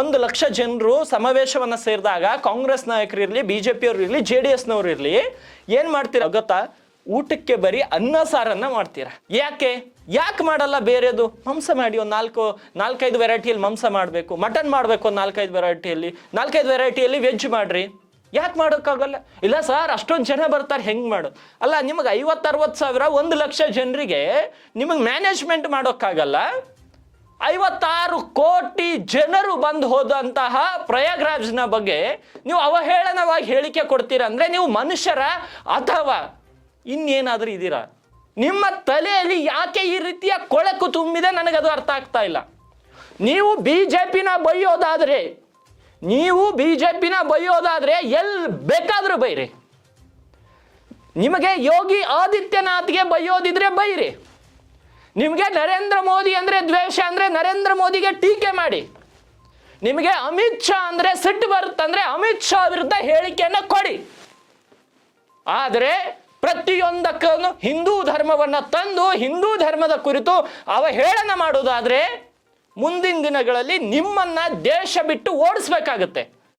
ಒಂದು ಲಕ್ಷ ಜನರು ಸಮಾವೇಶವನ್ನ ಸೇರಿದಾಗ ಕಾಂಗ್ರೆಸ್ ನಾಯಕರು ಇರಲಿ ಬಿ ಜೆ ಪಿಯವರು ಇರಲಿ, ಜೆ ಡಿ ಎಸ್ನವ್ರು ಇರಲಿ, ಏನು ಮಾಡ್ತೀರಾ? ಗೊತ್ತಾ? ಊಟಕ್ಕೆ ಬರೀ ಅನ್ನ ಸಾರನ್ನು ಮಾಡ್ತೀರಾ. ಯಾಕೆ? ಯಾಕೆ ಮಾಡಲ್ಲ ಬೇರೆದು? ಮಾಂಸ ಮಾಡಿ ಒಂದು ನಾಲ್ಕು, ನಾಲ್ಕೈದು ವೆರೈಟಿಯಲ್ಲಿ ಮಾಂಸ ಮಾಡಬೇಕು. ಮಟನ್ ಮಾಡಬೇಕು ಒಂದು ನಾಲ್ಕೈದು ವೆರೈಟಿಯಲ್ಲಿ. ನಾಲ್ಕೈದು ವೆರೈಟಿಯಲ್ಲಿ ವೆಜ್ ಮಾಡ್ರಿ. ಯಾಕೆ ಮಾಡೋಕ್ಕಾಗಲ್ಲ? ಇಲ್ಲ ಸರ್, ಅಷ್ಟೊಂದು ಜನ ಬರ್ತಾರೆ, ಹೆಂಗೆ ಮಾಡೋದು ಅಲ್ಲ, ನಿಮಗೆ ಐವತ್ತರವತ್ತು ಸಾವಿರ ಒಂದು ಲಕ್ಷ ಜನರಿಗೆ ನಿಮಗೆ ಮ್ಯಾನೇಜ್ಮೆಂಟ್ ಮಾಡೋಕ್ಕಾಗಲ್ಲ? ಐವತ್ತಾರು ಕೋಟಿ ಜನರು ಬಂದು ಹೋದಂತಹ ಪ್ರಯಾಗ್ರಾಜ್ನ ಬಗ್ಗೆ ನೀವು ಅವಹೇಳನವಾಗಿ ಹೇಳಿಕೆ ಕೊಡ್ತೀರಾ ಅಂದರೆ ನೀವು ಮನುಷ್ಯರ ಅಥವಾ ಇನ್ನೇನಾದರೂ ಇದ್ದೀರಾ? ನಿಮ್ಮ ತಲೆಯಲ್ಲಿ ಯಾಕೆ ಈ ರೀತಿಯ ಕೊಳಕು ತುಂಬಿದೆ ನನಗದು ಅರ್ಥ ಆಗ್ತಾ ಇಲ್ಲ. ನೀವು ಬಿ ಜೆ ಪಿನ ಬೈಯೋದಾದರೆ, ನೀವು ಬಿ ಜೆ ಪಿನ ಬೈಯೋದಾದರೆ ಎಲ್ಲಿ ಬೇಕಾದರೂ ಬೈರಿ. ನಿಮಗೆ ಯೋಗಿ ಆದಿತ್ಯನಾಥ್ಗೆ ಬೈಯೋದಿದ್ರೆ ಬೈರಿ. ನಿಮಗೆ ನರೇಂದ್ರ ಮೋದಿ ಅಂದರೆ ದ್ವೇಷ ಅಂದರೆ ನರೇಂದ್ರ ಮೋದಿಗೆ ಟೀಕೆ ಮಾಡಿ. ನಿಮಗೆ ಅಮಿತ್ ಶಾ ಅಂದರೆ ಸಿಟ್ಟು ಬರುತ್ತಂದ್ರೆ ಅಮಿತ್ ಶಾ ವಿರುದ್ಧ ಹೇಳಿಕೆಯನ್ನು ಕೊಡಿ. ಆದರೆ ಪ್ರತಿಯೊಂದಕ್ಕೂ ಹಿಂದೂ ಧರ್ಮವನ್ನು ತಂದು ಹಿಂದೂ ಧರ್ಮದ ಕುರಿತು ಅವಹೇಳನ ಮಾಡೋದಾದರೆ ಮುಂದಿನ ದಿನಗಳಲ್ಲಿ ನಿಮ್ಮನ್ನು ದೇಶ ಬಿಟ್ಟು ಓಡಿಸ್ಬೇಕಾಗತ್ತೆ.